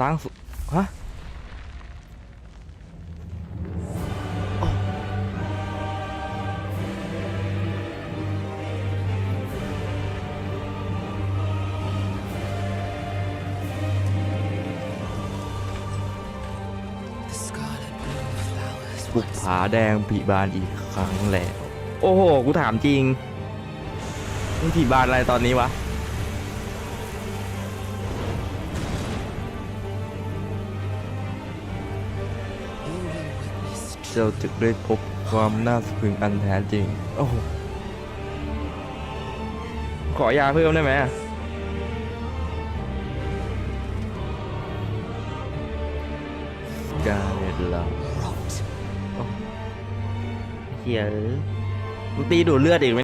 ล้างสุฮะโอ้บุกผาแดงผีบานอีกครั้งแล้ว โอ้โห กูถามจริงมึงผีบานอะไรตอนนี้วะ เจ้าจะได้พบความน่าสะพรึงอันแท้จริง โอ้โหขอยาเพิ่มได้ไหมกาเล็ดลาเฮียเอ้ยมึงตีดูดเลือดอีกไหม